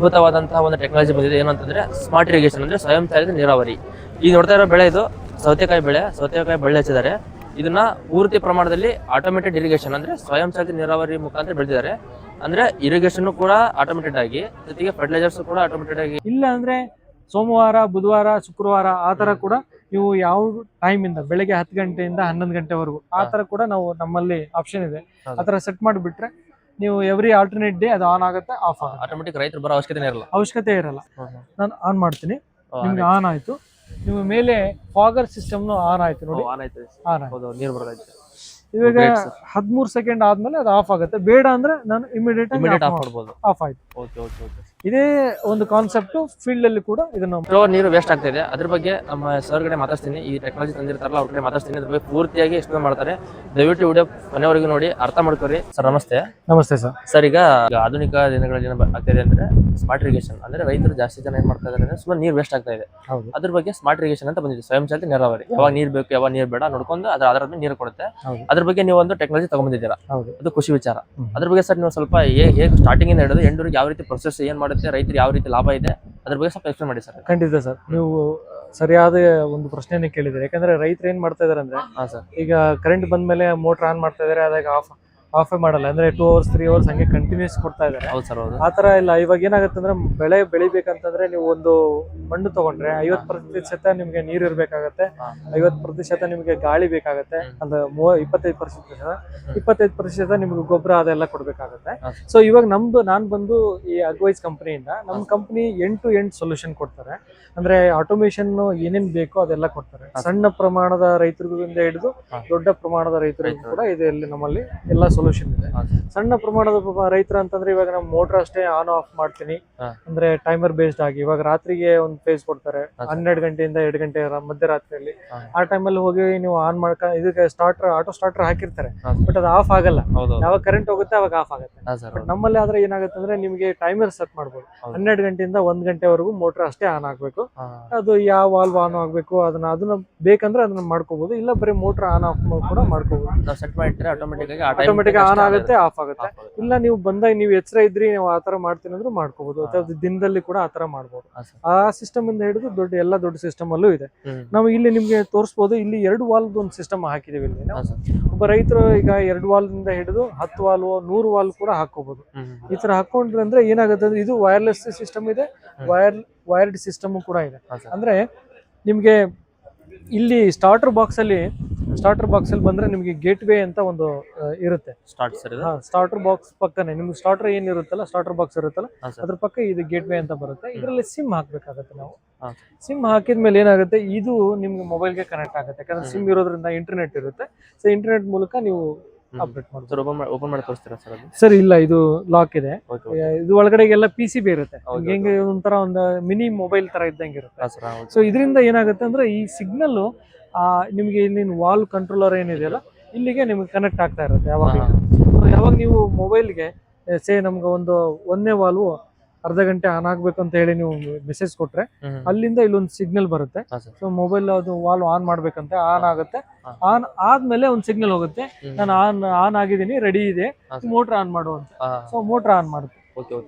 ಅದ್ಭುತವಾದಂತಹ ಒಂದು ಟೆಕ್ನಾಲಜಿ ಬಂದಿದೆ. ಏನಂತಂದ್ರೆ ಸ್ಮಾರ್ಟ್ ಇರಿಗೇಷನ್ ಅಂದ್ರೆ ಸ್ವಯಂ ಚಾಲಿತ ನೀರಾವರಿ. ಈಗ ನೋಡ್ತಾ ಇರೋ ಬೆಳೆ ಇದು ಸೌತೆಕಾಯಿ ಬೆಳೆ ಸೌತೆಕಾಯಿ ಬೆಳೆ ಹಚ್ಚಿದ್ದಾರೆ. ಇದನ್ನ ಪೂರ್ತಿ ಪ್ರಮಾಣದಲ್ಲಿ ಆಟೋಮೇಟೆಡ್ ಇರಿಗೇಷನ್ ಅಂದ್ರೆ ಸ್ವಯಂ ಚಾಲಿತ ನೀರಾವರಿ ಮುಖಾಂತರ ಬೆಳೆದಿದ್ದಾರೆ. ಅಂದ್ರೆ ಇರಿಗೇಷನ್ ಕೂಡ ಆಟೋಮೆಟೆಡ್ ಆಗಿ ಜೊತೆಗೆ ಫರ್ಟಿಲೈಸರ್ಸ್ ಕೂಡ ಆಟೋಮೆಟೆಡ್ ಆಗಿ. ಇಲ್ಲ ಅಂದ್ರೆ ಸೋಮವಾರ ಬುಧವಾರ ಶುಕ್ರವಾರ ಆ ತರ ಕೂಡ ನೀವು ಯಾವ ಟೈಮ್ ಇಂದ ಬೆಳಗ್ಗೆ ಹತ್ತು ಗಂಟೆಯಿಂದ ಹನ್ನೊಂದು ಗಂಟೆವರೆಗೂ ಆ ತರ ಕೂಡ ನಾವು ನಮ್ಮಲ್ಲಿ ಆಪ್ಷನ್ ಇದೆ. ಆತರ ಆ ತರ ಸೆಟ್ ಮಾಡಿಬಿಟ್ರೆ ನೀವು ಎವ್ರಿ ಆಲ್ಟರ್ನೇಟ್ ಡೇ ಅದು ಆನ್ ಆಗುತ್ತೆ ಆಫ್ ಆಗುತ್ತೆ. ಆಟೋಮೆಟಿಕ್ ರೈತರು ಬರೋ ಅವಶ್ಯಕತೆ ಇರಲ್ಲ. ಅವಶ್ಯಕತೆ ಇರಲ್ಲ. ನಾನು ಆನ್ ಮಾಡ್ತೀನಿ. ನಿಮ್ಗೆ ಆನ್ ಆಯ್ತು. ನಿಮ್ಮ ಮೇಲೆ ಫಾಗರ್ ಸಿಸ್ಟಮ್ ಆನ್ ಆಯ್ತು ನೋಡಿ. ಆನ್ ಆಯ್ತು ಆನ್ ಆಯ್ತು. ನೀರು ಬರೋದಾಯ್ತು. ಇವಾಗ sir. ಹದಿಮೂರು ಸೆಕೆಂಡ್ ಆದ್ಮೇಲೆ ಅದು ಆಫ್ ಆಗುತ್ತೆ. ಬೇಡ ಅಂದ್ರೆ ನಾನು ಇಮಿಡಿಯೇಟ್ ಆಫ್ ಮಾಡ್ಬೋದು. ಆಫ್ ಆಯ್ತು. ಓಕೆ ಓಕೆ ಓಕೆ ಇದೇ ಒಂದು ಕಾನ್ಸೆಪ್ಟ್ ಫೀಲ್ಡ್ ಅಲ್ಲಿ ಕೂಡ ಇದನ್ನು ನೀರು ವೇಸ್ಟ್ ಆಗ್ತಾ ಇದೆ. ಅದ್ರ ಬಗ್ಗೆ ನಮ್ಮ ಸರ್ ಕಡೆ ಮಾತಾಡ್ತೀನಿ ಈ ಟೆಕ್ನಾಲಜಿ ತಂದಿರ್ತಾರಲ್ಲ ಅವ್ರ ಕಡೆ ಮಾತಾಡ್ತೀನಿ ಅದ್ರ ಬಗ್ಗೆ ಪೂರ್ತಿಯಾಗಿ ಎಕ್ಸ್ಪ್ಲೇನ್ ಮಾಡ್ತಾರೆ. ದಯವಿಟ್ಟು ವಿಡಿಯೋ ಮನೆಯವರೆಗೂ ನೋಡಿ ಅರ್ಥ ಮಾಡ್ಕೊರಿ ಸರ್ ನಮಸ್ತೆ. ನಮಸ್ತೆ ಸರ್ ಸರ್ ಈಗ ಆಧುನಿಕ ದಿನಗಳಲ್ಲಿ ಏನು ಆಗ್ತಿದೆ ಅಂದ್ರೆ ಸ್ಮಾರ್ಟ್ ಇರಿಗೇಷನ್ ಅಂದ್ರೆ ರೈತರು ಜಾಸ್ತಿ ಜನ ಏನ್ ಮಾಡ್ತಾ ಇದಾರೆ ಅಂದ್ರೆ ಸುಮ್ಮನೆ ನೀರು ವೇಸ್ಟ್ ಆಗ್ತಾ ಇದೆ. ಅದ್ರ ಬಗ್ಗೆ ಸ್ಮಾರ್ಟ್ ಇರಿಗೇಷನ್ ಅಂತ ಬಂದಿದೆ. ಸ್ವಯಂ ಚಾಲಿತ ನೀರಾವರಿ. ಯಾವಾಗ ನೀರ್ ಬೇಕು ಯಾವಾಗ ನೀರ್ ಬೇಡ ನೋಡ್ಕೊಂಡು ಅದ್ರ ಆಧಾರದ ಮೇಲೆ ನೀರು ಕೊಡುತ್ತೆ. ಅದ್ರ ಬಗ್ಗೆ ನೀವು ಒಂದು ಟೆಕ್ನಾಲಜಿ ತಗೊಂಡ್ಬಂದಿದ್ದೀರಾ ಹೌದು. ಅದು ಖುಷಿ ವಿಚಾರ. ಅದ್ರ ಬಗ್ಗೆ ಸರ್ ನೀವು ಸ್ವಲ್ಪ ಹೇಗೆ ಹೇಗೆ ಸ್ಟಾರ್ಟಿಂಗ್ ಇಂದ ಹಿಡಿದು ಎಂಡೂರಿಗೆ ಯಾವ ರೀತಿ ಪ್ರೊಸೆಸ್ ಏನ್ ಮಾಡುತ್ತೆ ರೈತರು ಯಾವ ರೀತಿ ಲಾಭ ಇದೆ ಅದ್ರ ಬಗ್ಗೆ ಸ್ವಲ್ಪ ಎಕ್ಸ್ಪ್ಲೇನ್ ಮಾಡಿ ಸರ್. ಖಂಡಿತ ಸರ್. ನೀವು ಸರಿಯಾದ ಒಂದು ಪ್ರಶ್ನೆಯನ್ನು ಕೇಳಿದ್ರೆ ಯಾಕಂದ್ರೆ ರೈತರು ಏನ್ ಮಾಡ್ತಾ ಇದಾರೆ ಅಂದ್ರೆ ಹಾ ಸರ್. ಈಗ ಕರೆಂಟ್ ಬಂದ್ಮೇಲೆ ಮೋಟರ್ ಆನ್ ಮಾಡ್ತಾ ಇದಾರೆ ಅದಾಗ ಆಫ್ ಆಫೇ ಮಾಡಲ್ಲ. ಅಂದ್ರೆ ಟೂ ಅವರ್ಸ್ ತ್ರೀ ಅವರ್ಸ್ ಹಂಗೆ ಕಂಟಿನ್ಯೂಸ್ ಕೊಡ್ತಾ ಇದಾರೆ. ಹೌದು ಸರ್ ಹೌದು. ಆ ತರ ಇಲ್ಲ. ಇವಾಗ ಏನಾಗುತ್ತೆ ಅಂದ್ರೆ ಬೆಳೆ ಬೆಳಿಬೇಕಂತಂದ್ರೆ ನೀವು ಒಂದು ಮಣ್ಣು ತಗೊಂಡ್ರೆ ಐವತ್ ಪ್ರತಿಶತ ನಿಮ್ಗೆ ನೀರು ಇರ್ಬೇಕಾಗತ್ತೆ. ಐವತ್ ಪ್ರತಿಶತ ನಿಮ್ಗೆ ಗಾಳಿ ಬೇಕಾಗತ್ತೆ. ಅಂದ್ರೆ ಮೂವ ಇಪ್ಪತ್ತೈದು ಪ್ರತಿಶತ ಇಪ್ಪತ್ತೈದು ಪ್ರತಿಶತ ನಿಮ್ಗೆ ಗೊಬ್ಬರ ಅದೆಲ್ಲ ಕೊಡ್ಬೇಕಾಗತ್ತೆ. ಸೊ ಇವಾಗ ನಮ್ದು ನಾನ್ ಬಂದು ಈ ಅಗ್ವೈಸ್ ಕಂಪನಿಯಿಂದ ನಮ್ಮ ಕಂಪನಿ ಎಂಟು ಎಂಟು ಸೊಲ್ಯೂಷನ್ ಕೊಡ್ತಾರೆ. ಅಂದ್ರೆ ಆಟೋಮೇಷನ್ ಏನೇನ್ ಬೇಕೋ ಅದೆಲ್ಲ ಕೊಡ್ತಾರೆ. ಸಣ್ಣ ಪ್ರಮಾಣದ ರೈತರಿಗೂ ಹಿಡಿದು. ದೊಡ್ಡ ಪ್ರಮಾಣದ ರೈತರಿಗೂ ರೈತರು. ಕೂಡ ಇದೆ ನಮ್ಮಲ್ಲಿ ಎಲ್ಲ ಸೊಲ್ಯೂಷನ್ ಇದೆ. ಸಣ್ಣ ಪ್ರಮಾಣದ ರೈತರ ಅಂತಂದ್ರೆ ಇವಾಗ ನಾವು ಮೋಟರ್ ಅಷ್ಟೇ ಆನ್ ಆಫ್ ಮಾಡ್ತೀನಿ. ಅಂದ್ರೆ ಟೈಮರ್ ಬೇಸ್ಡ್ ಆಗಿ. ಇವಾಗ ರಾತ್ರಿಗೆ ಒಂದು ಫೇಸ್ ಕೊಡ್ತಾರೆ. ಹನ್ನೆರಡು ಗಂಟೆಯಿಂದ ಎರಡು ಗಂಟೆ ಮಧ್ಯರಾತ್ರಿಯಲ್ಲಿ. ಆ ಟೈಮಲ್ಲಿ ಹೋಗಿ ನೀವು ಆನ್ ಮಾಡ್ಕ ಇದಕ್ಕೆ ಸ್ಟಾರ್ಟರ್ ಆಟೋ ಸ್ಟಾರ್ಟರ್ ಹಾಕಿರ್ತಾರೆ. ಬಟ್ ಅದು ಆಫ್ ಆಗಲ್ಲ. ಯಾವಾಗ ಕರೆಂಟ್ ಹೋಗುತ್ತೆ ಅವಾಗ ಆಫ್ ಆಗುತ್ತೆ. ನಮ್ಮಲ್ಲಿ ಆದ್ರೆ ಏನಾಗುತ್ತೆ ಅಂದ್ರೆ ನಿಮಗೆ ಟೈಮರ್ ಸೆಟ್ ಮಾಡ್ಬೋದು. ಹನ್ನೆರಡು ಗಂಟೆಯಿಂದ ಒಂದ್ ಗಂಟೆವರೆಗೂ ಮೋಟರ್ ಅಷ್ಟೇ ಆನ್ ಆಗ್ಬೇಕು. ಅದು ಯಾವ ವಾಲ್ವ್ ಆನ್ ಆಗ್ಬೇಕು ಅದನ್ನ ಅದನ್ನ ಬೇಕಂದ್ರೆ ಅದನ್ನ ಮಾಡ್ಕೋಬಹುದು ಇಲ್ಲ ಬರೀ ಮೋಟರ್ ಆನ್ ಆಫ್ ಕೂಡ ಮಾಡ್ಕೋಬಹುದು ಸೆಟ್ ಮಾಡಿದ್ರೆ ಆಟೋಮೆಟಿಕ್ ಆಟೋಮೆಟಿಕ್ ಗೆ ಆನ್ ಆಗುತ್ತೆ ಆಫ್ ಆಗುತ್ತೆ. ಇಲ್ಲ ನೀವು ಬಂದಾಗ ನೀವು ಎಚ್ಚರ ಇದ್ರಿ ನೀವು ಆತರ ಮಾಡ್ತೀನಿ ಅಂದ್ರೆ ಮಾಡ್ಕೋಬಹುದು ಅಥವಾ ದಿನದಲ್ಲಿ ಕೂಡ ಆತರ ಮಾಡಬಹುದು ಆ ಸಿಸ್ಟಮ್ ಇಂದ ಹಿಡಿದು ದೊಡ್ಡ ಎಲ್ಲ ದೊಡ್ಡ ಸಿಸ್ಟಮ್ ಅಲ್ಲೂ ಇದೆ. ನಾವು ಇಲ್ಲಿ ನಿಮ್ಗೆ ತೋರಿಸಬಹುದು ಇಲ್ಲಿ ಎರಡು ವಾಲ್ ಒಂದು ಸಿಸ್ಟಮ್ ಹಾಕಿದೀವಿ ಇಲ್ಲಿ ಒಬ್ಬ ರೈತರು ಈಗ ಎರಡು ವಾಲ್ ಇಂದ ಹಿಡಿದು ಹತ್ತು ವಾಲ್ ನೂರು ವಾಲ್ ಕೂಡ ಹಾಕೋಬಹುದು ಈ ತರ ಹಾಕೊಂಡ್ರೆ ಅಂದ್ರೆ ಏನಾಗುತ್ತೆ ಅಂದ್ರೆ ಇದು ವೈರ್ಲೆಸ್ ಸಿಸ್ಟಮ್ ಇದೆ ವೈರ್ ವೈರ್ಡ್ ಸಿಸ್ಟಮ್ ಕೂಡ ಇದೆ. ಅಂದ್ರೆ ನಿಮ್ಗೆ ಇಲ್ಲಿ ಸ್ಟಾರ್ಟರ್ ಬಾಕ್ಸ್ ಅಲ್ಲಿ ಸ್ಟಾರ್ಟರ್ ಬಾಕ್ಸ್ ಅಲ್ಲಿ ಬಂದ್ರೆ ನಿಮಗೆ ಗೇಟ್ ವೇ ಅಂತ ಒಂದು ಇರುತ್ತೆ. ಸ್ಟಾರ್ಟ್ ಸರ್ ಸ್ಟಾರ್ಟರ್ ಬಾಕ್ಸ್ ಪಕ್ಕನೆ. ನಿಮ್ಗೆ ಸ್ಟಾರ್ಟರ್ ಏನ್ ಇರುತ್ತಲ್ಲ ಸ್ಟಾರ್ಟರ್ ಬಾಕ್ಸ್ ಇರುತ್ತಲ್ಲ ಅದ್ರ ಪಕ್ಕ ಇದು ಗೇಟ್ ವೇ ಅಂತ ಬರುತ್ತೆ. ಇದರಲ್ಲಿ ಸಿಮ್ ಹಾಕ್ಬೇಕಾಗತ್ತೆ ನಾವು. ಸಿಮ್ ಸಿಮ್ ಹಾಕಿದ್ಮೇಲೆ ಏನಾಗುತ್ತೆ ಇದು ನಿಮ್ಗೆ ಮೊಬೈಲ್ಗೆ ಕನೆಕ್ಟ್ ಆಗುತ್ತೆ. ಯಾಕಂದ್ರೆ ಸಿಮ್ ಇರೋದ್ರಿಂದ ಇಂಟರ್ನೆಟ್ ಇರುತ್ತೆ. ಸೊ ಇಂಟರ್ನೆಟ್ ಮೂಲಕ ನೀವು ಅಪ್ಡೇಟ್ ಓಪನ್ ಮಾಡಿ ತೋರಿಸ್ತೀರಾ ಸರ್ ಸರ್ ಇಲ್ಲ ಇದು ಲಾಕ್ ಇದೆ. ಇದು ಇದು ಎಲ್ಲ ಪಿ ಸಿ ಬಿ ಇರುತ್ತೆ. ಹೆಂಗೆ ಒಂಥರ ಒಂದು ಮಿನಿ ಮೊಬೈಲ್ ತರ ಇದ್ದಂಗೆ ಇರುತ್ತೆ. ಸೊ ಇದರಿಂದ ಏನಾಗುತ್ತೆ ಅಂದ್ರೆ ಈ ಸಿಗ್ನಲ್ ನಿಮಗೆ ಇಲ್ಲಿನ ವಾಲ್ ಕಂಟ್ರೋಲರ್ ಏನಿದೆಯಲ್ಲ ಇಲ್ಲಿಗೆ ನಿಮ್ಗೆ ಕನೆಕ್ಟ್ ಆಗ್ತಾ ಇರುತ್ತೆ ಯಾವಾಗ. ಯಾವಾಗ ನೀವು ಮೊಬೈಲ್ಗೆ ಸೇ ನಮ್ಗೆ ಒಂದು ಒಂದನೇ ವಾಲ್ವು ಅರ್ಧ ಗಂಟೆ ಆನ್ ಆಗ್ಬೇಕು ಅಂತ ಹೇಳಿ ನೀವು ಮೆಸೇಜ್ ಕೊಟ್ರೆ ಅಲ್ಲಿಂದ ಇಲ್ಲೊಂದು ಸಿಗ್ನಲ್ ಬರುತ್ತೆ. ಸೊ ಮೊಬೈಲ್ ಅದು ವಾಲ್ವ್ ಆನ್ ಮಾಡ್ಬೇಕಂತ ಆನ್ ಆಗುತ್ತೆ. ಆನ್ ಆದ್ಮೇಲೆ ಒಂದು ಸಿಗ್ನಲ್ ಹೋಗುತ್ತೆ. ನಾನು ಆನ್ ಆನ್ ಆಗಿದ್ದೀನಿ ರೆಡಿ ಇದೆ. ಮೋಟ್ರ್ ಆನ್ ಮಾಡು ಅಂತ ಸೊ ಮೋಟರ್ ಆನ್ ಮಾಡುತ್ತೆ.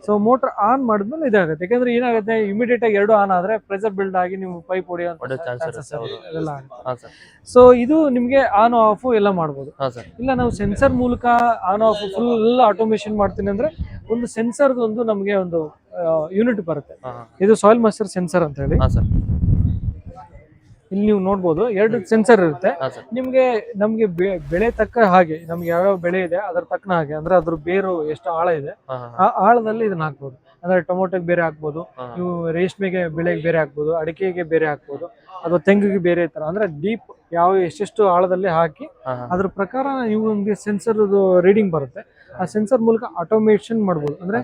ಸೊ ಮೋಟರ್ ಆನ್ ಮಾಡಿದ್ಮೇಲೆ ಇದಾಗುತ್ತೆ. ಯಾಕಂದ್ರೆ ಏನಾಗುತ್ತೆ ಇಮಿಡಿಯೇಟ್ ಆಗಿ ಎರಡು ಆನ್ ಆದ್ರೆ ಪ್ರೆಷರ್ ಬಿಲ್ಡ್ ಆಗಿ ನೀವು ಪೈಪ್ ಹೊಡೆಯೋ ಹೊಡೆಯೋ chance ಇರುತ್ತೆ, ಹೌದು. ಅದೆಲ್ಲ ಆಗುತ್ತೆ. ಹಾ ಸರ್. ಸೊ ಇದು ನಿಮ್ಗೆ ಆನ್ ಆಫ್ ಎಲ್ಲ ಮಾಡಬಹುದು ಇಲ್ಲ ನಾವು ಸೆನ್ಸರ್ ಮೂಲಕ ಆನ್ ಆಫ್ ಫುಲ್ ಎಲ್ಲ ಆಟೋಮೇಶನ್ ಮಾಡ್ತೀನಿ ಅಂದ್ರೆ ಒಂದು ಸೆನ್ಸರ್ ಒಂದು ನಮಗೆ ಒಂದು ಯೂನಿಟ್ ಬರುತ್ತೆ. ಇದು ಸಾಯಿಲ್ ಮಾಸ್ಟರ್ ಸೆನ್ಸರ್ ಅಂತ ಹೇಳಿ. ಹಾ ಸರ್. ಇಲ್ಲಿ ನೀವು ನೋಡ್ಬೋದು ಎರಡು ಸೆನ್ಸರ್ ಇರುತ್ತೆ. ನಿಮಗೆ ನಮಗೆ ಬೆಳೆ ತಕ್ಕ ಹಾಗೆ ನಮ್ಗೆ ಯಾವ್ಯಾವ ಬೆಳೆ ಇದೆ ಅದ್ರ ತಕ್ಕನ ಹಾಗೆ ಅಂದ್ರೆ ಅದ್ರ ಬೇರು ಎಷ್ಟು ಆಳ ಇದೆ ಆ ಆಳದಲ್ಲಿ ಇದನ್ನ ಹಾಕ್ಬೋದು. ಅಂದ್ರೆ ಟೊಮೊಟೊಗೆ ಬೇರೆ ಹಾಕ್ಬೋದು. ನೀವು ರೇಷ್ಮೆಗೆ ಬೆಳೆಗೆ ಬೇರೆ ಹಾಕ್ಬೋದು ಅಡಿಕೆಗೆ ಬೇರೆ ಹಾಕ್ಬೋದು ಅಥವಾ ತೆಂಗಿಗೆ ಬೇರೆ ತರ. ಅಂದ್ರೆ ಡೀಪ್ ಯಾವ ಎಷ್ಟೆಷ್ಟು ಆಳದಲ್ಲಿ ಹಾಕಿ ಅದ್ರ ಪ್ರಕಾರ ನೀವು ನಿಮಗೆ ಸೆನ್ಸರ್ ರೀಡಿಂಗ್ ಬರುತ್ತೆ. ಆ ಸೆನ್ಸರ್ ಮೂಲಕ ಆಟೋಮೇಷನ್ ಮಾಡ್ಬೋದು. ಅಂದ್ರೆ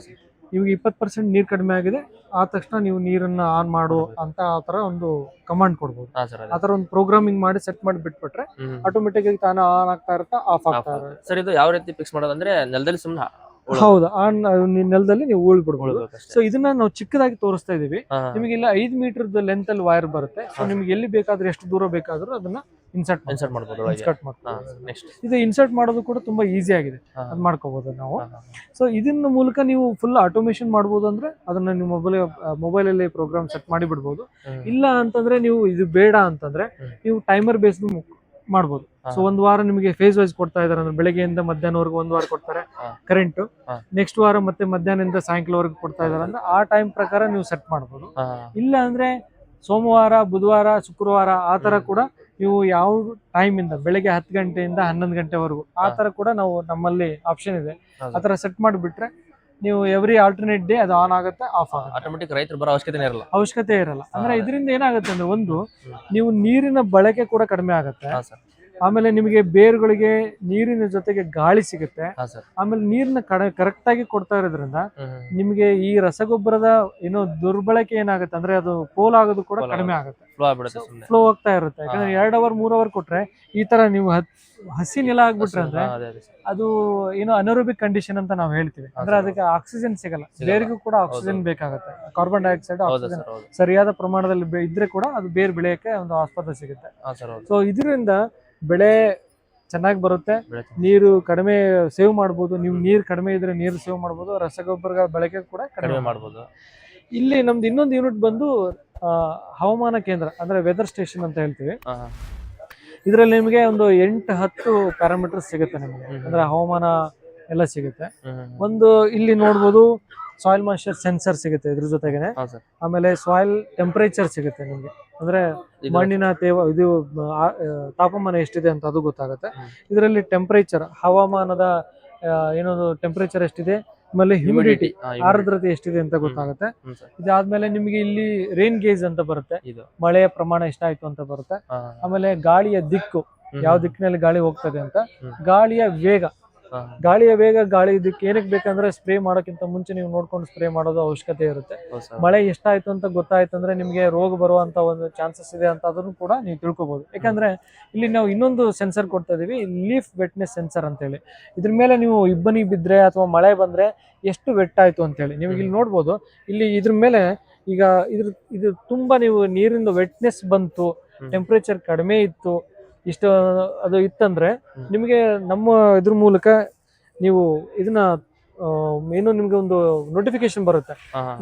ನಿಮ್ಗೆ ಇಪ್ಪತ್ತು ಪರ್ಸೆಂಟ್ ನೀರು ಕಡಿಮೆ ಆಗಿದೆ ಆ ತಕ್ಷಣ ನೀವು ನೀರನ್ನ ಆನ್ ಮಾಡು ಅಂತ ಆ ತರ ಒಂದು ಕಮಾಂಡ್ ಕೊಡ್ಬೋದು. ಹಾ ಸರ್ ಆ ಥರ ಒಂದು ಪ್ರೋಗ್ರಾಮಿಂಗ್ ಮಾಡಿ ಸೆಟ್ ಮಾಡಿ ಬಿಟ್ಬಿಟ್ರೆ ಹ್ಮ್. ಆಟೋಮೆಟಿಕ್ ಆಗಿ ತಾನೇ ಆನ್ ಆಗ್ತಾ ಇರುತ್ತೆ ಆಫ್ ಆಗ್ತಾ ಇರುತ್ತೆ. ಸರ್ ಇದು ಯಾವ ರೀತಿ ಫಿಕ್ಸ್ ಮಾಡೋದಂದ್ರೆ ನೆಲದಲ್ಲಿ ಸುಮ್ಮನೆ ಹೌದು ಆ ನೆಲದಲ್ಲಿ ನೀವು ಉಳ್ ಬಿಡ್ಬೋದು. ಸೊ ಇದನ್ನ ನಾವು ಚಿಕ್ಕದಾಗಿ ತೋರಿಸ್ತಾ ಇದೀವಿ. ನಿಮಗೆ ಇಲ್ಲ ಐದ್ ಮೀಟರ್ ಲೆಂತ್ ಅಲ್ಲಿ ವೈರ್ ಬರುತ್ತೆ. ಸೊ ನಿಮ್ಗೆ ಎಲ್ಲಿ ಬೇಕಾದ್ರೆ ಎಷ್ಟು ದೂರ ಬೇಕಾದ್ರೂ ಅದನ್ನ ಇನ್ಸರ್ಟ್ ಇನ್ಸರ್ಟ್ ಮಾಡ್ಬೋದು ಇನ್ಸರ್ಟ್ ನೆಕ್ಸ್ಟ್ ಇದು ಇನ್ಸರ್ಟ್ ಮಾಡೋದು ಕೂಡ ತುಂಬಾ ಈಸಿ ಆಗಿದೆ. ಅದ್ ಮಾಡ್ಕೋಬಹುದು ನಾವು. ಸೊ ಇದನ್ನ ಮೂಲಕ ನೀವು ಫುಲ್ ಆಟೋಮೇಶನ್ ಮಾಡ್ಬೋದು ಅಂದ್ರೆ ಅದನ್ನ ನಿಮ್ಮ ಮೊಬೈಲ್ ಮೊಬೈಲ್ ಅಲ್ಲಿ ಪ್ರೋಗ್ರಾಮ್ ಸೆಟ್ ಮಾಡಿ ಬಿಡ್ಬೋದು. ಇಲ್ಲ ಅಂತಂದ್ರೆ ನೀವು ಇದು ಬೇಡ ಅಂತಂದ್ರೆ ನೀವು ಟೈಮರ್ ಬೇಸ್ಡ್ ಮಾಡ್ಬೋದು. ಸೊ ಒಂದ್ ವಾರ ನಿಮಗೆ ಫೇಸ್ ವೈಸ್ ಕೊಡ್ತಾ ಇದಾರೆ. ಅಂದ್ರೆ ಬೆಳಗ್ಗೆಯಿಂದ ಮಧ್ಯಾಹ್ನವರೆಗೂ ಒಂದ್ ವಾರ ಕೊಡ್ತಾರೆ. ಕರೆಂಟ್ ನೆಕ್ಸ್ಟ್ ವಾರ ಮತ್ತೆ ಮಧ್ಯಾಹ್ನದಿಂದ ಸಾಯಂಕಾಲವರೆಗೂ ಕೊಡ್ತಾ ಇದಾರೆ. ಅಂದ್ರೆ ಆ ಟೈಮ್ ಪ್ರಕಾರ ನೀವು ಸೆಟ್ ಮಾಡ್ಬೋದು. ಇಲ್ಲ ಅಂದ್ರೆ ಸೋಮವಾರ ಬುಧವಾರ ಶುಕ್ರವಾರ ಆ ತರ ಕೂಡ ನೀವು ಯಾವ ಟೈಮ್ ಇಂದ ಬೆಳಗ್ಗೆ ಹತ್ತು ಗಂಟೆಯಿಂದ ಹನ್ನೊಂದು ಗಂಟೆವರೆಗೂ ಆ ತರ ಕೂಡ ನಾವು ನಮ್ಮಲ್ಲಿ ಆಪ್ಷನ್ ಇದೆ. ಆ ತರ ಸೆಟ್ ಮಾಡಿಬಿಟ್ರೆ ನೀವು ಎವ್ರಿ ಆಲ್ಟರ್ನೇಟ್ ಡೇ ಅದು ಆನ್ ಆಗುತ್ತೆ ಆಫ್ ಆಗುತ್ತೆ. ಆಟೋಮೆಟಿಕ್ ರೈತರು ಬರೋ ಅವಶ್ಯಕತೆ ಇರಲ್ಲ. ಅವಶ್ಯಕತೆ ಇರಲ್ಲ. ಅಂದ್ರೆ. ಇದರಿಂದ ಏನಾಗುತ್ತೆ ಅಂದ್ರೆ ಒಂದು ನೀವು ನೀರಿನ ಬಳಕೆ ಕೂಡ ಕಡಿಮೆ ಆಗುತ್ತೆ. ಆಮೇಲೆ ನಿಮಗೆ ಬೇರುಗಳಿಗೆ ನೀರಿನ ಜೊತೆಗೆ ಗಾಳಿ ಸಿಗುತ್ತೆ. ಆಮೇಲೆ ನೀರನ್ನ ಕರೆಕ್ಟ್ ಆಗಿ ಕೊಡ್ತಾ ಇರೋದ್ರಿಂದ ನಿಮಗೆ ಈ ರಸಗೊಬ್ಬರದ ಏನೋ ದುರ್ಬಳಕೆ ಏನಾಗುತ್ತೆ ಅಂದ್ರೆ ಅದು ಪೋಲ್ ಆಗೋದು ಕೂಡ ಕಡಿಮೆ ಆಗುತ್ತೆ. ಫ್ಲೋ ಆಗ್ತಾ ಇರುತ್ತೆ. ಯಾಕಂದ್ರೆ ಎರಡ್ ಅವರ್ ಮೂರ್ ಅವರ್ ಕೊಟ್ರೆ ಈ ತರ ನೀವು ಹಸಿ ನೆಲ ಆಗ್ಬಿಟ್ರೆ ಅಂದ್ರೆ ಅದೇ ಏನೋ ಅನರೋಬಿಕ್ ಕಂಡೀಷನ್ ಅಂತ ನಾವು ಹೇಳ್ತೀವಿ. ಅಂದ್ರೆ ಅದಕ್ಕೆ ಆಕ್ಸಿಜನ್ ಸಿಗಲ್ಲ. ಬೇರೆಗೂ ಕೂಡ ಆಕ್ಸಿಜನ್ ಬೇಕಾಗುತ್ತೆ. ಕಾರ್ಬನ್ ಡೈಆಕ್ಸೈಡ್ ಆಕ್ಸಿಜನ್ ಸರಿಯಾದ ಪ್ರಮಾಣದಲ್ಲಿ ಇದ್ರೆ ಕೂಡ ಅದು ಬೇರ್ ಬೆಳೆಯಕ್ಕೆ ಒಂದು ಆಸ್ಪದ ಸಿಗುತ್ತೆ. ಸೊ ಇದರಿಂದ ಬೆಳೆ ಚೆನ್ನಾಗಿ ಬರುತ್ತೆ. ನೀರು ಕಡಿಮೆ ಸೇವ್ ಮಾಡ್ಬೋದು. ನೀವು ನೀರು ಕಡಿಮೆ ಇದ್ರೆ ನೀರು ಸೇವ್ ಮಾಡ್ಬೋದು. ರಸಗೊಬ್ಬರಗಳ ಬಳಕೆ ಕೂಡ ಕಡಿಮೆ ಮಾಡ್ಬೋದು. ಇಲ್ಲಿ ನಮ್ದು ಇನ್ನೊಂದು ಯೂನಿಟ್ ಬಂದು ಹವಾಮಾನ ಕೇಂದ್ರ ಅಂದ್ರೆ ವೆದರ್ ಸ್ಟೇಷನ್ ಅಂತ ಹೇಳ್ತೀವಿ. ಇದರಲ್ಲಿ ನಿಮಗೆ ಒಂದು ಎಂಟು ಹತ್ತು ಪ್ಯಾರಾಮೀಟರ್ ಸಿಗುತ್ತೆ ನಿಮಗೆ. ಅಂದ್ರೆ ಹವಾಮಾನ ಎಲ್ಲ ಸಿಗುತ್ತೆ. ಒಂದು ಇಲ್ಲಿ ನೋಡ್ಬೋದು ಸಾಯಿಲ್ ಮಾಯಿಶ್ಚರ್ ಸೆನ್ಸರ್ ಸಿಗುತ್ತೆ ಇದ್ರ ಜೊತೆಗೆ ಆಮೇಲೆ ಸಾಯಿಲ್ ಟೆಂಪರೇಚರ್ ಸಿಗುತ್ತೆ ನಿಮಗೆ. ಅಂದ್ರೆ ಮಣ್ಣಿನ ತೇವ ಇದು ತಾಪಮಾನ ಎಷ್ಟಿದೆ ಅಂತ ಅದು ಗೊತ್ತಾಗುತ್ತೆ. ಇದರಲ್ಲಿ ಟೆಂಪರೇಚರ್ ಹವಾಮಾನದ ಏನೋ ಏನೊಂದು ಟೆಂಪರೇಚರ್ ಎಷ್ಟಿದೆ ಆಮೇಲೆ ಹ್ಯೂಮಿಡಿಟಿ. ಆರ್ದ್ರತೆ ಎಷ್ಟಿದೆ ಅಂತ ಗೊತ್ತಾಗುತ್ತೆ. ಇದಾದ್ಮೇಲೆ ನಿಮಗೆ ಇಲ್ಲಿ ರೈನ್ ಗೇಜ್ ಅಂತ ಬರುತ್ತೆ. ಮಳೆಯ ಪ್ರಮಾಣ ಎಷ್ಟಾಯ್ತು ಅಂತ ಬರುತ್ತೆ. ಆಮೇಲೆ ಗಾಳಿಯ ದಿಕ್ಕು. ಯಾವ ದಿಕ್ಕಿನಲ್ಲಿ ಗಾಳಿ ಹೋಗ್ತದೆ ಅಂತ. ಗಾಳಿಯ ವೇಗ ಗಾಳಿಯ ವೇಗ ಗಾಳಿ ಇದಕ್ಕೆ ಏನಕ್ಕೆ ಬೇಕಂದ್ರೆ ಸ್ಪ್ರೇ ಮಾಡೋಕ್ಕಿಂತ ಮುಂಚೆ ನೀವು ನೋಡ್ಕೊಂಡು ಸ್ಪ್ರೇ ಮಾಡೋದು ಅವಶ್ಯಕತೆ ಇರುತ್ತೆ. ಮಳೆ ಎಷ್ಟಾಯ್ತು ಅಂತ ಗೊತ್ತಾಯ್ತು ಅಂದ್ರೆ ನಿಮಗೆ ರೋಗ ಬರುವಂತ ಒಂದು ಚಾನ್ಸಸ್ ಇದೆ ಅಂತ ಅದನ್ನು ಕೂಡ ನೀವು ತಿಳ್ಕೊಬಹುದು ಯಾಕಂದ್ರೆ ಇಲ್ಲಿ ನಾವು ಇನ್ನೊಂದು ಸೆನ್ಸರ್ ಕೊಡ್ತಾ ಇದೀವಿ ಲೀಫ್ ವೆಟ್ನೆಸ್ ಸೆನ್ಸರ್ ಅಂತ ಹೇಳಿ ಇದ್ರ ಮೇಲೆ ನೀವು ಇಬ್ಬನಿ ಬಿದ್ರೆ ಅಥವಾ ಮಳೆ ಬಂದ್ರೆ ಎಷ್ಟು ವೆಟ್ ಆಯ್ತು ಅಂತ ಹೇಳಿ ನಿಮ್ಗೆ ಇಲ್ಲಿ ನೋಡ್ಬೋದು. ಇಲ್ಲಿ ಇದ್ರ ಮೇಲೆ ಈಗ ಇದ್ರ ಇದು ತುಂಬಾ ನೀವು ನೀರಿಂದ ವೆಟ್ನೆಸ್ ಬಂತು. ಟೆಂಪರೇಚರ್ ಕಡಿಮೆ ಇತ್ತು ಇಷ್ಟು ಅದು ಇತ್ತಂದ್ರೆ. ನಿಮಗೆ ನಮ್ಮ ಇದ್ರ ಮೂಲಕ ನೀವು ಇದನ್ನ ಏನು ನಿಮ್ಗೆ ಒಂದು ನೋಟಿಫಿಕೇಶನ್ ಬರುತ್ತೆ.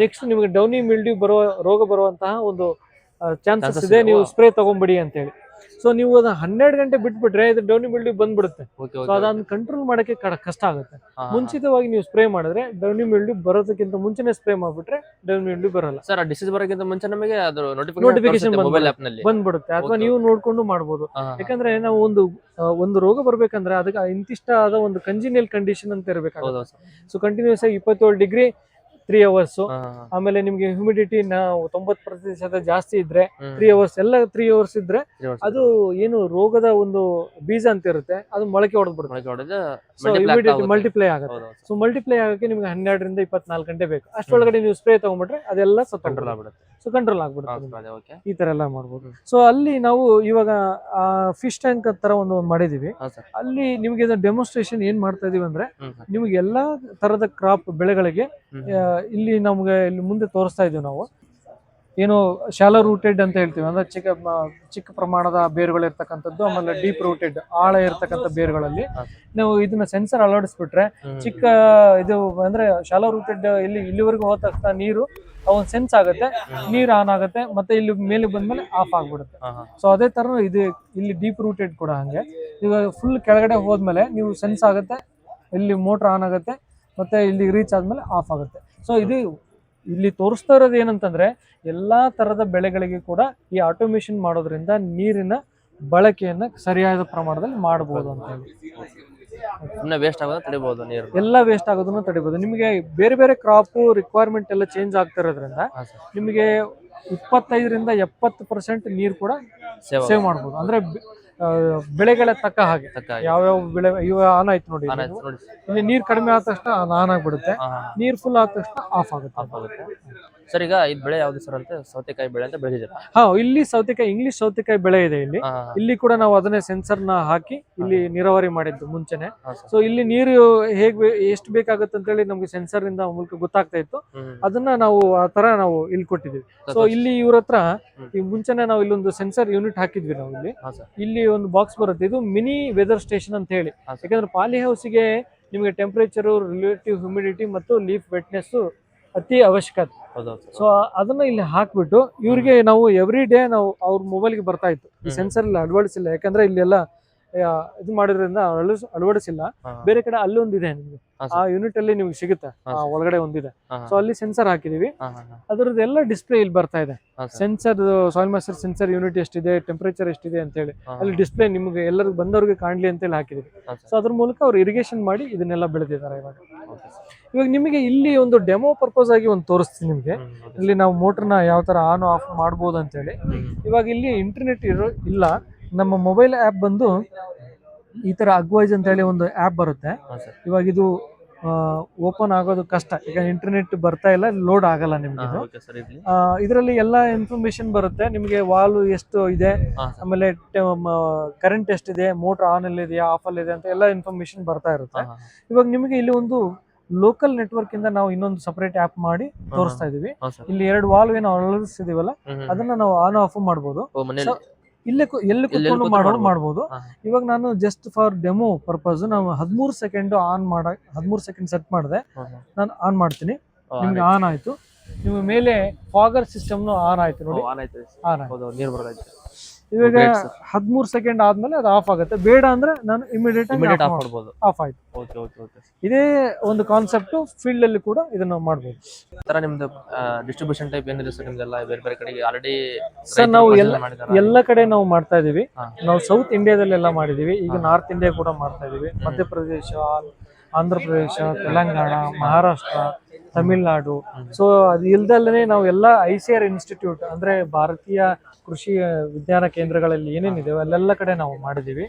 ನೆಕ್ಸ್ಟ್ ನಿಮಗೆ ಡೌನಿ ಮಿಲ್ಡಿ ಬರುವ ರೋಗ ಬರುವಂತಹ ಒಂದು ಚಾನ್ಸಸ್ ಇದೆ. ನೀವು. ಸ್ಪ್ರೇ ತಗೊಂಬಿಡಿ ಅಂತ ಹೇಳಿ ಸೊ ನೀವು ಅದನ್ನ ಹನ್ನೆರಡು ಗಂಟೆ ಬಿಟ್ಬಿಟ್ರೆ ಇದು ಡೌನಿ ಮಿಲ್ಡಿ ಬಂದ್ಬಿಡುತ್ತೆ. ಸೊ ಅದನ್ನ ಕಂಟ್ರೋಲ್ ಮಾಡಕ್ಕೆ ಕಷ್ಟ ಆಗುತ್ತೆ. ಮುಂಚಿತವಾಗಿ ನೀವು ಸ್ಪ್ರೇ ಮಾಡಿದ್ರೆ ಡೌನಿ ಮಿಲ್ಡಿ ಬರೋದಕ್ಕಿಂತ ಮುಂಚೆನೆ ಸ್ಪ್ರೇ ಮಾಡ್ಬಿಟ್ರೆ ಡೌನಿ ಮಿಲ್ಡ್ಯೂ ಬರಲ್ಲ. ಸರ್ ಡಿಸೀಸ್ ಬರೋಕ್ಕಿಂತ ಮುಂಚೆ ನಮಗೆ ಅದು ನೋಟಿಫಿಕೇಶನ್ ಮೊಬೈಲ್ ಬಂದ್ಬಿಡುತ್ತೆ. ಆಪ್ನಲ್ಲಿ. ಬಂದ್ಬಿಡುತ್ತೆ. ಅಥವಾ ನೀವು ನೋಡ್ಕೊಂಡು ಮಾಡ್ಬೋದು. ಯಾಕಂದ್ರೆ ನಾವು ಒಂದು ಒಂದು ರೋಗ ಬರ್ಬೇಕಂದ್ರೆ ಅದಕ್ಕೆ ಇಂತಿಷ್ಟ ಆದ ಒಂದು ಕಂಜಿನಿಯಲ್ ಕಂಡೀಷನ್ ಅಂತ ಇರಬೇಕಾಗುತ್ತೆ. ಸೊ ಕಂಟಿನ್ಯೂಸ್ ಆಗಿ ಇಪ್ಪತ್ತೇಳು ಡಿಗ್ರಿ ತ್ರೀ ಅವರ್ಸ್. ಆಮೇಲೆ ನಿಮ್ಗೆ ಹ್ಯೂಮಿಡಿಟಿ ನಾವು ತೊಂಬತ್ತು ಪ್ರತಿಶತ ಜಾಸ್ತಿ ಇದ್ರೆ. ತ್ರೀ ಅವರ್ಸ್ ಎಲ್ಲ ತ್ರೀ ಅವರ್ಸ್ ಇದ್ರೆ ಅದು ಏನು ರೋಗದ ಒಂದು ಬೀಜ ಅಂತ ಇರುತ್ತೆ ಅದು ಮೊಳಕೆ ಹೊಡೆದ್ಬಿಡುತ್ತೆ ಹೊಡೆದು ಸೊ ಮಲ್ಟಿಪ್ಲೈ ಆಗುತ್ತೆ. ಸೊ ಮಲ್ಟಿಪ್ಲೈ ಆಗಕ್ಕೆ ನಿಮ್ಗೆ ಹನ್ನೆರಡರಿಂದ ಇಪ್ಪತ್ನಾಲ್ಕು ಗಂಟೆ ಬೇಕು. ಅಷ್ಟೊಳಗಡೆ ನೀವು ಸ್ಪ್ರೇ ತಗೊಂಡ್ಬಿಟ್ರೆ ಅದೆಲ್ಲ ಕಂಟ್ರೋಲ್ ಸತ್ತೋಗ್ಬಿಡುತ್ತೆ ಆಗ್ಬಿಡುತ್ತೆ. ಸೊ ಕಂಟ್ರೋಲ್ ಆಗ್ಬಿಡುತ್ತೆ ಈ ತರ ಎಲ್ಲ ಮಾಡ್ಬೋದು. ಸೊ ಅಲ್ಲಿ ನಾವು ಇವಾಗ ಫಿಶ್ ಟ್ಯಾಂಕ್ ತರ ಒಂದು ಮಾಡಿದೀವಿ. ಅಲ್ಲಿ ನಿಮ್ಗೆ ಡೆಮೋನ್ಸ್ಟ್ರೇಷನ್ ಏನ್ ಮಾಡ್ತಾ ಇದೀವಿ ಅಂದ್ರೆ ನಿಮ್ಗೆ ಎಲ್ಲಾ ತರದ ಕ್ರಾಪ್ ಬೆಳೆಗಳಿಗೆ ಇಲ್ಲಿ ನಮಗೆ ಇಲ್ಲಿ ಮುಂದೆ ತೋರಿಸ್ತಾ ಇದೀವಿ ನಾವು. ಏನು ಶಾಲೋ ರೂಟೆಡ್ ಅಂತ ಹೇಳ್ತೀವಿ. ಅಂದ್ರೆ ಚಿಕ್ಕ ಚಿಕ್ಕ ಪ್ರಮಾಣದ ಬೇರುಗಳು ಇರ್ತಕ್ಕಂಥದ್ದು ಆಮೇಲೆ ಡೀಪ್ ರೂಟೆಡ್ ಆಳ ಇರ್ತಕ್ಕಂಥ ಬೇರುಗಳಲ್ಲಿ. ನಾವು ಇದನ್ನ ಸೆನ್ಸರ್ ಅಳವಡಿಸ್ಬಿಟ್ರೆ ಚಿಕ್ಕ ಇದು ಅಂದ್ರೆ ಶಾಲೋ ರೂಟೆಡ್ ಇಲ್ಲಿ ಇಲ್ಲಿವರೆಗೂ ಹೋದ ತಕ್ಷಣ ನೀರು ಅವನ್ ಸೆನ್ಸ್ ಆಗುತ್ತೆ. ನೀರು ಆನ್ ಆಗುತ್ತೆ ಮತ್ತೆ ಇಲ್ಲಿ ಮೇಲೆ ಬಂದ್ಮೇಲೆ ಆಫ್ ಆಗ್ಬಿಡುತ್ತೆ. ಸೊ ಅದೇ ತರ ಇದು ಇಲ್ಲಿ ಡೀಪ್ ರೂಟೆಡ್ ಕೂಡ ಹಂಗೆ. ಇವಾಗ ಫುಲ್ ಕೆಳಗಡೆ ಹೋದ್ಮೇಲೆ ನೀವು ಸೆನ್ಸ್ ಆಗುತ್ತೆ ಇಲ್ಲಿ ಮೋಟರ್ ಆನ್ ಆಗುತ್ತೆ ಮತ್ತೆ ಇಲ್ಲಿ ರೀಚ್ ಆದ್ಮೇಲೆ ಆಫ್ ಆಗುತ್ತೆ. ಸೊ ಇದು ಇಲ್ಲಿ ತೋರಿಸ್ತಾ ಇರೋದು ಏನಂತಂದ್ರೆ ಎಲ್ಲಾ ತರದ ಬೆಳೆಗಳಿಗೆ ಕೂಡ ಈ ಆಟೋಮೇಷನ್ ಮಾಡೋದ್ರಿಂದ ನೀರಿನ ಬಳಕೆಯನ್ನ ಸರಿಯಾದ ಪ್ರಮಾಣದಲ್ಲಿ ಮಾಡಬಹುದು ಅಂತ ಹೇಳಿ. ವೇಸ್ಟ್ ಆಗೋದನ್ನ ತಡಿಬಹುದು ನೀರು. ಎಲ್ಲ ವೇಸ್ಟ್ ಆಗೋದನ್ನ ತಡಿಬಹುದು ನಿಮಗೆ ಬೇರೆ ಬೇರೆ ಕ್ರಾಪ್ ರಿಕ್ವೈರ್ಮೆಂಟ್ ಎಲ್ಲ ಚೇಂಜ್ ಆಗ್ತಾ ಇರೋದ್ರಿಂದ ಹಾ ಸರ್ ನಿಮಗೆ ಇಪ್ಪತ್ತೈದರಿಂದ ಎಪ್ಪತ್ತು ಪರ್ಸೆಂಟ್ ನೀರು ಕೂಡ ಸೇವ್ ಸೇವ್ ಮಾಡ್ಬೋದು. ಅಂದ್ರೆ ಬೆಳೆಗಳ ತಕ್ಕ ಹಾಗೆ. ತಕ್ಕ ಯಾವ ಯಾವ್ಯಾವ ಬೆಳೆ ಇವ ಆನ್ ಆಯ್ತು ನೋಡಿ. ಇಲ್ಲಿ. ಆಯ್ತು ನೋಡಿ. ಇಲ್ಲಿ ನೀರ್ ಕಡಿಮೆ ಆದ ತಕ್ಷಣ ಆನ್ ಆಗ್ಬಿಡುತ್ತೆ. ನೀರ್ ಫುಲ್ ಆದ ತಕ್ಷಣ ಆಫ್ ಆಗುತ್ತೆ. ಆಫ್ ಆಗುತ್ತೆ. ಸರ್ ಈಗ ಇದು ಬೆಳೆ ಯಾವ್ದು ಸರ್ ಅಂತ ಸೌತೆಕಾಯಿ ಬೆಳೆ ಅಂತ ಬೆಳೆದಿದ್ದೀರಾ? ಹಾ ಇಲ್ಲಿ ಸೌತೆಕಾಯಿ ಇಂಗ್ಲಿಷ್ ಸೌತೆಕಾಯಿ ಬೆಳೆ ಇದೆ ಇಲ್ಲಿ. ಹಾ, ಇಲ್ಲಿ ಕೂಡ ನಾವು ಅದನ್ನೇ ಸೆನ್ಸರ್ನ ಹಾಕಿ ಇಲ್ಲಿ ನೀರಾವರಿ ಮಾಡಿದ್ದು ಮುಂಚೆನೆ. ಹಾ, ಸರ್. ಸೊ ಇಲ್ಲಿ ನೀರು ಹೇಗ್ ಬೇ- ಎಷ್ಟು ಬೇಕಾಗುತ್ತೆ ಅಂತ ಹೇಳಿ ನಮ್ಗೆ ಸೆನ್ಸರ್ ಇಂದ ಮೂಲಕ ಗೊತ್ತಾಗ್ತಾ ಇತ್ತು. ಹ್ಮ್. ಅದನ್ನ ನಾವು ಆ ತರ ನಾವು ಇಲ್ಲಿ ಕೊಟ್ಟಿದ್ವಿ ಸೊ ಇಲ್ಲಿ ಇವ್ರ ಹತ್ರ ಈ ಮುಂಚೆನೆ ನಾವು ಇಲ್ಲೊಂದು ಸೆನ್ಸರ್ ಯೂನಿಟ್ ಹಾಕಿದ್ವಿ ನಾವು ಇಲ್ಲಿ. ಹಾ, ಸರ್. ಇಲ್ಲಿ ಒಂದು ಬಾಕ್ಸ್ ಬರುತ್ತೆ. ಇದು ಮಿನಿ ವೆದರ್ ಸ್ಟೇಷನ್ ಅಂತ ಹೇಳಿ. ಹಾ, ಸರ್. ಯಾಕಂದ್ರೆ ಪಾಲಿ ಹೌಸ್ಗೆ ನಿಮಗೆ ಟೆಂಪರೇಚರ್ ರಿಲೇಟಿವ್ ಹ್ಯೂಮಿಡಿಟಿ ಮತ್ತು ಲೀಫ್ ವೆಟ್ನೆಸ್ ಅತಿ ಅವಶ್ಯಕತೆ. ಸೊ ಅದನ್ನ ಇಲ್ಲಿ ಹಾಕ್ಬಿಟ್ಟು ಇವ್ರಿಗೆ ನಾವು ಎವ್ರಿ ಡೇ ನಾವು ಅವ್ರ ಮೊಬೈಲ್ಗೆ ಬರ್ತಾ ಇತ್ತು. ಈ. ಸೆನ್ಸರ್ ಇಲ್ಲಿ ಅಳವಡಿಸಿಲ್ಲ. ಯಾಕಂದ್ರೆ ಇಲ್ಲೆಲ್ಲ ಇದು ಮಾಡಿದ್ರಿಂದ ಅಳವಡಿಸ್- ಅಳವಡಿಸಿಲ್ಲ. ಬೇರೆ ಕಡೆ ಅಲ್ಲೊಂದಿದೆ ನಿಮ್ಗೆ. ಆ ಯೂನಿಟ್ ಅಲ್ಲಿ ನಿಮ್ಗೆ ಸಿಗುತ್ತೆ. ಒಳಗಡೆ ಒಂದಿದೆ. ಸೊ ಅಲ್ಲಿ ಸೆನ್ಸರ್ ಹಾಕಿದೀವಿ. ಅದ್ರದ್ದು ಎಲ್ಲ ಡಿಸ್ಪ್ಲೇ ಇಲ್ಲಿ ಬರ್ತಾ ಇದೆ. Sensor soil moisture sensor unit ಎಷ್ಟಿದೆ ಟೆಂಪರೇಚರ್ ಎಷ್ಟಿದೆ ಅಂತ ಹೇಳಿ ಅಲ್ಲಿ ಡಿಸ್ಪ್ಲೇ ನಿಮ್ಗೆ ಎಲ್ಲರಿಗೂ ಬಂದವ್ರಿಗೆ ಕಾಣ್ಲಿ ಅಂತ ಹೇಳಿ ಹಾಕಿದೀವಿ. ಸೊ ಅದ್ರ ಮೂಲಕ ಅವ್ರು ಇರಿಗೇಷನ್ ಮಾಡಿ ಇದನ್ನೆಲ್ಲ ಬೆಳೆದಿದ್ದಾರೆ ಇವಾಗ. ಇವಾಗ ನಿಮಗೆ ಇಲ್ಲಿ ಒಂದು ಡೆಮೋ ಪರ್ಪಸ್ ಆಗಿ ಒಂದು ತೋರಿಸ್ತೀನಿ ನಿಮಗೆ. ಇಲ್ಲಿ ನಾವು ಮೋಟರ್ನ ಯಾವ ತರ ಆನ್ ಆಫ್ ಮಾಡ್ಬೋದು ಅಂತೇಳಿ. ಇವಾಗ ಇಲ್ಲಿ ಇಂಟರ್ನೆಟ್ ಇರೋ ಇಲ್ಲ. ನಮ್ಮ ಮೊಬೈಲ್ ಆ್ಯಪ್ ಬಂದು ಈ ತರ ಅಗ್ವೈಸ್ ಅಂತ ಹೇಳಿ ಒಂದು ಆ್ಯಪ್ ಬರುತ್ತೆ. ಇವಾಗ ಇದು ಓಪನ್ ಆಗೋದು ಕಷ್ಟ. ಈಗ ಇಂಟರ್ನೆಟ್ ಬರ್ತಾ ಇಲ್ಲ ಲೋಡ್ ಆಗಲ್ಲ ನಿಮ್ಗೆ ಇದರಲ್ಲಿ ಎಲ್ಲ ಇನ್ಫಾರ್ಮೇಶನ್ ಬರುತ್ತೆ. ನಿಮಗೆ ವಾಲ್ ಎಷ್ಟು ಇದೆ ಆಮೇಲೆ ಕರೆಂಟ್ ಎಷ್ಟಿದೆ ಮೋಟರ್ ಆನ್ ಅಲ್ಲಿ ಇದೆಯಾ ಆಫ್ ಅಲ್ಲಿ ಇದೆ ಅಂತ ಎಲ್ಲ ಇನ್ಫಾರ್ಮೇಶನ್ ಬರ್ತಾ ಇರುತ್ತೆ. ಇವಾಗ ನಿಮಗೆ ಇಲ್ಲಿ ಒಂದು ಲೋಕಲ್ ನೆಟ್ವರ್ಕ್ ಇಂದ ನಾವು ಇನ್ನೊಂದು ಸಪರೇಟ್ ಆ್ಯಪ್ ಮಾಡಿ ತೋರಿಸ್ತಾ ಇದೀವಿ ಇಲ್ಲಿ ಎರಡು ವಾಲ್ವ್ ಏನೋ ಅಳವಡಿಸಿದೀವಲ್ಲ. ಅದನ್ನ ನಾವು ಆನ್ ಆಫ್ ಮಾಡಬಹುದು ಇಲ್ಲಿ ಎಲ್ಲಿ ಕುತ್ಕೊಂಡು ಕೂತ್ಕೊಂಡು ಮಾಡೋ ಮಾಡ್ಬೋದು. ಇವಾಗ ನಾನು ಜಸ್ಟ್ ಫಾರ್ ಡೆಮೋ ಪರ್ಪಸ್ ನಾವು ಹದಿಮೂರು ಸೆಕೆಂಡ್ ಆನ್ ಮಾಡ ಹದಿಮೂರು ಸೆಕೆಂಡ್ ಸೆಟ್ ಮಾಡಿದೆ. ನಾನು ಆನ್ ಮಾಡ್ತೀನಿ. ನಿಮ್ಗೆ ಆನ್ ಆಯ್ತು. ನಿಮ್ಮ ಮೇಲೆ ಫಾಗರ್ ಸಿಸ್ಟಮ್ನು ಆನ್ ಆಯ್ತು. ನೋಡಿ. ಆನ್ ಆಯ್ತು. ನೀರು ಬರೋದೈತೆ. ಇವಾಗ ಹದಿಮೂರು ಸೆಕೆಂಡ್ ಆದ್ಮೇಲೆ ಅದು ಆಫ್ ಆಗುತ್ತೆ. ಬೇಡ ಅಂದ್ರೆ ನಾನು ಇಮಿಡಿಯೇಟ್ ಇಮಿಡಿಯೇಟ್ ಆಫ್ ಮಾಡಬಹುದು ಆಫ್ ಆಯ್ತು. ಓಕೆ ಓಕೆ ಓಕೆ ಇದೇ ಒಂದು ಕಾನ್ಸೆಪ್ಟ್ ಫೀಲ್ಡ್ ಅಲ್ಲಿ ಕೂಡ ಇದನ್ನ ಮಾಡಬಹುದು ತರ ನಿಮ್ದು ಡಿಸ್ಟ್ರಿಬ್ಯೂಷನ್ ಟೈಪ್ ಏನಿದೆ ಸರ್ ನಿಮ್ದೆಲ್ಲ? ಬೇರೆ ಬೇರೆ ಕಡೆಗೆ ಆಲ್ರೆಡಿ ಸರ್ ನಾವು ಎಲ್ಲ ಎಲ್ಲ ಕಡೆ ನಾವು ಮಾಡ್ತಾ ಇದೀವಿ. ನಾವು ಸೌತ್ ಇಂಡಿಯಾದಲ್ಲೆಲ್ಲ ಮಾಡಿದೀವಿ. ಈಗ. ನಾರ್ತ್ ಇಂಡಿಯಾ ಕೂಡ ಮಾಡ್ತಾ ಇದೀವಿ. ಮಧ್ಯಪ್ರದೇಶ ಆಂಧ್ರ ಪ್ರದೇಶ ತೆಲಂಗಾಣ ಮಹಾರಾಷ್ಟ್ರ ತಮಿಳ್ನಾಡು. ಸೊ ಅದು ಇಲ್ದಲ್ಲೇ ನಾವು ಎಲ್ಲ ಐ ಸಿ ಆರ್ ಇನ್ಸ್ಟಿಟ್ಯೂಟ್ ಅಂದ್ರೆ ಭಾರತೀಯ ಕೃಷಿ ವಿಜ್ಞಾನ ಕೇಂದ್ರಗಳಲ್ಲಿ ಏನೇನಿದೆ ಅಲ್ಲೆಲ್ಲ ಕಡೆ ನಾವು ಮಾಡಿದೀವಿ.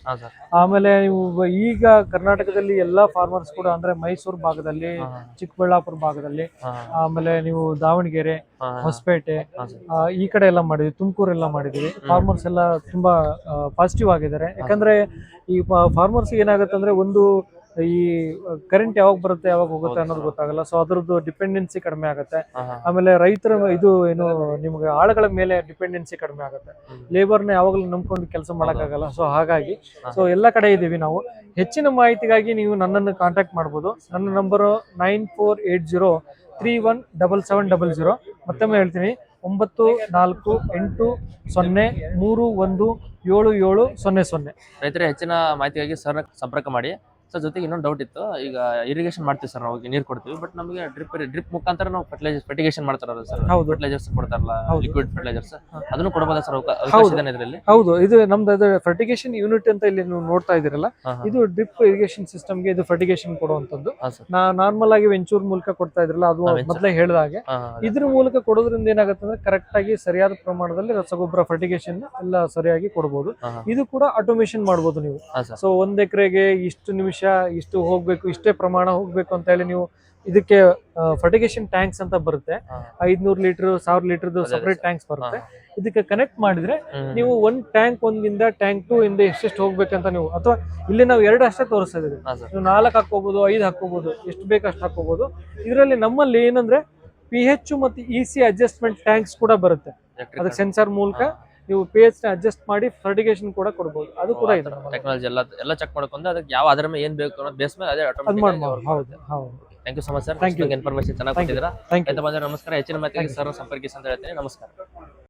ಆಮೇಲೆ ನೀವು ಈಗ ಕರ್ನಾಟಕದಲ್ಲಿ ಎಲ್ಲಾ ಫಾರ್ಮರ್ಸ್ ಕೂಡ ಅಂದ್ರೆ ಮೈಸೂರು ಭಾಗದಲ್ಲಿ ಚಿಕ್ಕಬಳ್ಳಾಪುರ ಭಾಗದಲ್ಲಿ ಆಮೇಲೆ ನೀವು ದಾವಣಗೆರೆ ಹೊಸಪೇಟೆ ಈ ಕಡೆ ಎಲ್ಲ ಮಾಡಿದ್ವಿ ತುಮಕೂರೆಲ್ಲ ಮಾಡಿದೀವಿ. ಫಾರ್ಮರ್ಸ್ ಎಲ್ಲ ತುಂಬಾ ಪಾಸಿಟಿವ್ ಆಗಿದ್ದಾರೆ. ಯಾಕಂದ್ರೆ ಈ ಫಾರ್ಮರ್ಸ್ ಏನಾಗುತ್ತೆ ಅಂದ್ರೆ ಒಂದು ಈ ಕರೆಂಟ್ ಯಾವಾಗ ಬರುತ್ತೆ ಯಾವಾಗ ಹೋಗುತ್ತೆ ಅನ್ನೋದು ಗೊತ್ತಾಗಲ್ಲ. ಸೊ ಅದ್ರದ್ದು ಡಿಪೆಂಡೆನ್ಸಿ ಕಡಿಮೆ ಆಗುತ್ತೆ. ಆಮೇಲೆ ರೈತರ ಇದು ಏನು ನಿಮ್ಗೆ ಆಳುಗಳ ಮೇಲೆ ಡಿಪೆಂಡೆನ್ಸಿ ಕಡಿಮೆ ಆಗುತ್ತೆ. ಲೇಬರ್ ಲೇಬರ್ನ ಯಾವಾಗಲೂ ನಂಬ್ಕೊಂಡು ಕೆಲಸ ಮಾಡೋಕ್ಕಾಗಲ್ಲ. ಸೊ ಹಾಗಾಗಿ. ಸೊ ಎಲ್ಲ ಕಡೆ ಇದ್ದೀವಿ ನಾವು. ಹೆಚ್ಚಿನ ಮಾಹಿತಿಗಾಗಿ ನೀವು ನನ್ನನ್ನು ಕಾಂಟ್ಯಾಕ್ಟ್ ಮಾಡ್ಬೋದು. ನನ್ನ number nine four eight zero three one double seven double zero. ಮತ್ತೊಮ್ಮೆ ಹೇಳ್ತೀನಿ. ಒಂಬತ್ತು ನಾಲ್ಕು ಎಂಟು ಸೊನ್ನೆ ಮೂರು ಒಂದು ಏಳು ಏಳು ಸೊನ್ನೆ ಸೊನ್ನೆ. ರೈತರ ಹೆಚ್ಚಿನ ಮಾಹಿತಿಗಾಗಿ ಸರ್ ಸಂಪರ್ಕ ಮಾಡಿ. ಸರ್ ಜೊತೆಗೆ ಇನ್ನೊಂದು ಡೌಟ್ ಇತ್ತು. ಈಗ ಇರಿಗೇಷನ್ ಮಾಡ್ತೀವಿ ಸರ್ ನಾವು ನೀರು ಕೊಡ್ತೀವಿ. ಬಟ್ ನಮಗೆ ಡ್ರಿಪ್ ಡ್ರಿಪ್ ಮುಖಾಂತರ ನಾವು ಫರ್ಟಿಲೈಸರ್ ಫರ್ಟಿಗೇಷನ್ ಮಾಡ್ತಾರಲ್ಲ ಸರ್ ಹೌದು. ಫರ್ಟಿಲೈಸರ್ಸ್ ಕೊಡ್ತಾರಲ್ಲ. Liquid fertilisers. ಅದನ್ನು ಕೊಡಬಹುದಾ ಸರ್ ಅವಕಾಶ ಇದರಲ್ಲಿ? ಹೌದು. ಇದು ನಮ್ದು ಅದು ಫರ್ಟಿಗೇಷನ್ ಯೂನಿಟ್ ಅಂತ ಇಲ್ಲಿ ನೀವು ನೋಡ್ತಾ ಇದ್ದೀರಲ್ಲ ಹಾ. ಇದು ಡ್ರಿಪ್ ಇರಿಗೇಷನ್ ಸಿಸ್ಟಮ್ಗೆ ಇದು ಫರ್ಟಿಗೇಷನ್ ಕೊಡುವಂತದ್ದು ನಾರ್ಮಲ್ ಆಗಿ ವೆಂಚೂರ್ ಮೂಲಕ ಕೊಡ್ತಾ ಇದ್ರಲ್ಲ ಅದು ಮೊದಲೇ ಹೇಳಿದ ಹಾಗೆ ಇದ್ರ ಮೂಲಕ ಕೊಡೋದ್ರಿಂದ ಏನಾಗುತ್ತೆ ಅಂದ್ರೆ ಕರೆಕ್ಟ್ ಆಗಿ ಸರಿಯಾದ ಪ್ರಮಾಣದಲ್ಲಿ ರಸಗೊಬ್ಬರ ಫರ್ಟಿಗೇಷನ್ ಎಲ್ಲ ಸರಿಯಾಗಿ ಹಾ. ಇದು ಕೂಡ ಆಟೋಮೇಷನ್ ಮಾಡಬಹುದು ನೀವು. ಸೊ ಒಂದ್ ಎಕರೆಗೆ ಇಷ್ಟು ನಿಮಿಷ ಇಷ್ಟು ಹೋಗ್ಬೇಕು ಇಷ್ಟೇ ಪ್ರಮಾಣ ಹೋಗ್ಬೇಕು ಅಂತ ಹೇಳಿ ನೀವು ಇದಕ್ಕೆ ಫರ್ಟಿಗೇಷನ್ ಟ್ಯಾಂಕ್ಸ್ ಅಂತ ಬರುತ್ತೆ. ಐದ್ನೂರು ಲೀಟರ್ ಸಾವಿರ ಲೀಟರ್ದು ಸಪರೇಟ್ ಟ್ಯಾಂಕ್ಸ್ ಬರುತ್ತೆ. ಇದಕ್ಕೆ ಕನೆಕ್ಟ್ ಮಾಡಿದ್ರೆ ನೀವು ಒಂದ್ ಟ್ಯಾಂಕ್ ಒಂದಿಂದ ಟ್ಯಾಂಕ್ ಟು ಇಂದ ಎಷ್ಟೆಷ್ಟು ಹೋಗ್ಬೇಕಂತ ನೀವು ಅಥವಾ ಇಲ್ಲಿ ನಾವು ಎರಡು ಅಷ್ಟೇ ತೋರಿಸ್ತಾ ಇದೀವಿ ನೀವು ನಾಲ್ಕು ಹಾಕೋಬಹುದು ಐದು ಹಾಕೋಬಹುದು ಎಷ್ಟು ಬೇಕು ಅಷ್ಟು ಹಾಕೋಬಹುದು ಇದರಲ್ಲಿ ನಮ್ಮಲ್ಲಿ ಏನಂದ್ರೆ ಪಿ ಹೆಚ್ ಮತ್ತು ಇ ಸಿ ಅಡ್ಜಸ್ಟ್ಮೆಂಟ್ ಟ್ಯಾಂಕ್ಸ್ ಕೂಡ ಬರುತ್ತೆ. ಅದಕ್ಕೆ ಸೆನ್ಸಾರ್ ಮೂಲಕ ನೀವು ಪಿ ಎಚ್ನ ಅಡ್ಜಸ್ಟ್ ಮಾಡಿ ಫರ್ಟಿಗೇಷನ್ ಕೂಡ ಕೊಡ್ಬೋದು. ಅದು ಕೂಡ ಇದೆ. ಟೆಕ್ನಾಲಜಿ ಎಲ್ಲ ಎಲ್ಲ ಚೆಕ್ ಮಾಡ್ಕೊಂಡು ಅದಕ್ಕೆ ಯಾವ ಅದರ ಮೇಲೆ ಏನ್ ಬೇಕು ಅನ್ನೋದು ಬೇಸ್ ಮೇಲೆ ಅದೇ ಆಟೋಮೆಟಿಕ್ ಹೌದು ಹೌದು. Thank you so much sir you. Information ಚೆನ್ನಾಗಿ. ಕೊಟ್ಟಿದ್ದೀರಾ. ಯು ರೈತ ಬಂದ್ರೆ ನಮಸ್ಕಾರ. ಹೆಚ್ಚಿನ ಮಾಹಿತಿಗೆ ಸರ್ ಸಂಪರ್ಕಿಸಿ ಅಂತ ಹೇಳ್ತೀನಿ. ನಮಸ್ಕಾರ.